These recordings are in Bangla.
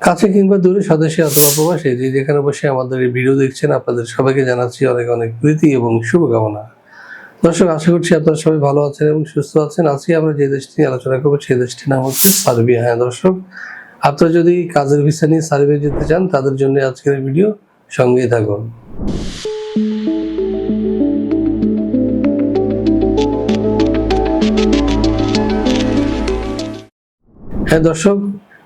কাছে কিংবা দূরে স্বদেশী অথবা প্রবাসী যে যেখানে বসে আমাদের এই ভিডিও দেখছেন, আপনাদের সবাইকে জানাচ্ছি অনেক অনেক প্রীতি এবং শুভকামনা। দর্শক, আশা করছি আপনারা সবাই ভালো আছেন এবং সুস্থ আছেন। আজকে আমরা যে দেশটি নিয়ে আলোচনা করব, সেই দেশটির নাম হচ্ছে সার্বিয়া। হ্যাঁ দর্শক, আপনারা যদি কাজের ভিসা নিয়ে সার্বিয়া যেতে চান, তাদের জন্য আজকের ভিডিও সঙ্গেই থাকুন। হ্যাঁ দর্শক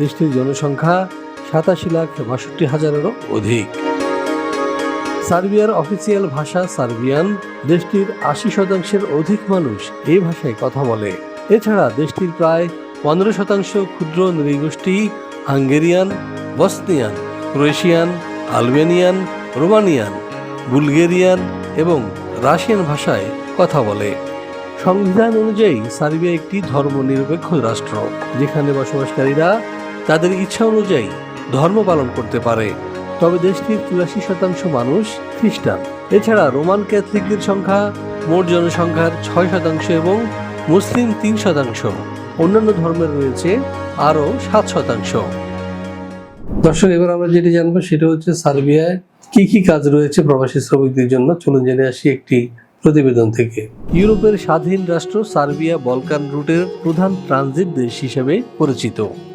দেশটির জনসংখ্যা সাতাশি লাখ বাষট্টি হাজারেরও অধিক। সার্বিয়ার অফিসিয়াল ভাষা সার্বিয়ান। দেশটির আশি শতাংশের অধিক মানুষ এই ভাষায় কথা বলে। এছাড়া দেশটির প্রায় পনেরো শতাংশ ক্ষুদ্র নৃগোষ্ঠী Hungarian, Bosnian, Croatian, Albanian, Romanian, Bulgarian এবং রাশিয়ান ভাষায় কথা বলে। সংবিধান অনুযায়ী সার্বিয়া একটি ধর্মনিরপেক্ষ রাষ্ট্র, যেখানে বসবাসকারীরা তাদের ইচ্ছা অনুযায়ী ধর্ম পালন করতে পারে। তবে দেশটির চুরাশি শতাংশ মানুষ খ্রিস্টান। এছাড়া রোমান ক্যাথলিকদের সংখ্যা মোট জনসংখ্যার ছয় শতাংশ এবং মুসলিম তিন শতাংশ। অন্যান্য ধর্মের রয়েছে আরও সাত শতাংশ। দর্শক, এবার আমরা যেটি জানব সেটা হচ্ছে সার্বিয়ায় কি কি কাজ রয়েছে প্রবাসী শ্রমিকদের জন্য। চলুন জেনে আসি একটি প্রতিবেদন থেকে। ইউরোপের স্বাধীন রাষ্ট্র সার্বিয়া বলকান রুটের প্রধান ট্রানজিট দেশ হিসেবে পরিচিত।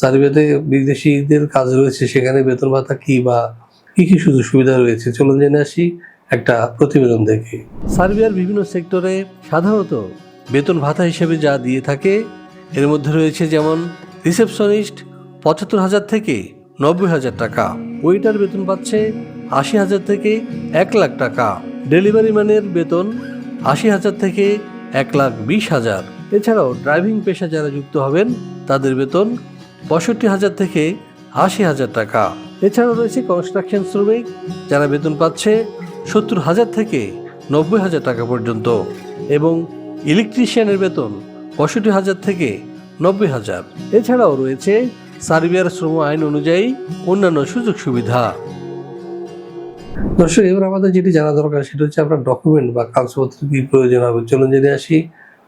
সার্বিয়াতে বিদেশিদের কাজ রয়েছে, সেখানে বেতন ভাতা কি বা কি কি সুযোগ সুবিধা রয়েছে? চলুন জেনে আসি একটা প্রতিবেদন দেখে। সার্বিয়ার বিভিন্ন সেক্টরে সাধারণত বেতন ভাতা হিসেবে যা দিয়ে থাকে, এর মধ্যে রয়েছে যেমন রিসেপশনিস্ট পঁচাত্তর হাজার থেকে নব্বই হাজার টাকা, ওয়েটার বেতন পাচ্ছে আশি হাজার থেকে এক লাখ টাকা, ডেলিভারি ম্যানের বেতন আশি হাজার থেকে এক লাখ বিশ হাজার। এছাড়াও ড্রাইভিং পেশা যারা যুক্ত হবেন, তাদের বেতন পঁয়ষট্টি হাজার থেকে আশি হাজার টাকা। এছাড়াও রয়েছে কনস্ট্রাকশন শ্রমিক, যারা বেতন পাচ্ছে সত্তর হাজার থেকে নব্বই হাজার টাকা পর্যন্ত এবং ইলেকট্রিশিয়ানের বেতন পঁয়ষট্টি হাজার থেকে নব্বই হাজার। এছাড়াও রয়েছে সার্বিয়ার শ্রম আইন অনুযায়ী অন্যান্য সুযোগ সুবিধা। দর্শক, এবার আমাদের যেটি জানা দরকার, সেটা হচ্ছে আপনার ডকুমেন্ট বা কাগজপত্র কি প্রয়োজন হবে। চলুন জেনে আসি।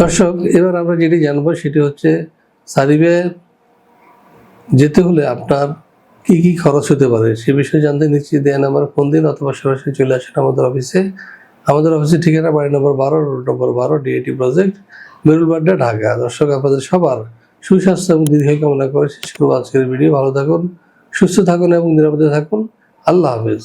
দর্শক, এবার আমরা যেটি জানব সেটি হচ্ছে সার্বিয়ায় যেতে হলে আপনার কি কি খরচ হতে পারে সে বিষয়ে জানতে নিশ্চিত দেন আমার ফোন দিন অথবা সরাসরি চলে আসেন আমাদের অফিসে। আমাদের অফিসের ঠিকানা বাড়ি নম্বর বারো, রোড নম্বর বারো ডিএটি প্রজেক্ট মেরুলবাড্ডা, ঢাকা। দর্শক, আপনাদের সবার সুস্বাস্থ্য এবং দীর্ঘ কামনা করে শেষ করব আজকের ভিডিও। ভালো থাকুন, সুস্থ থাকুন এবং নিরাপদে থাকুন। আল্লাহ হাফেজ।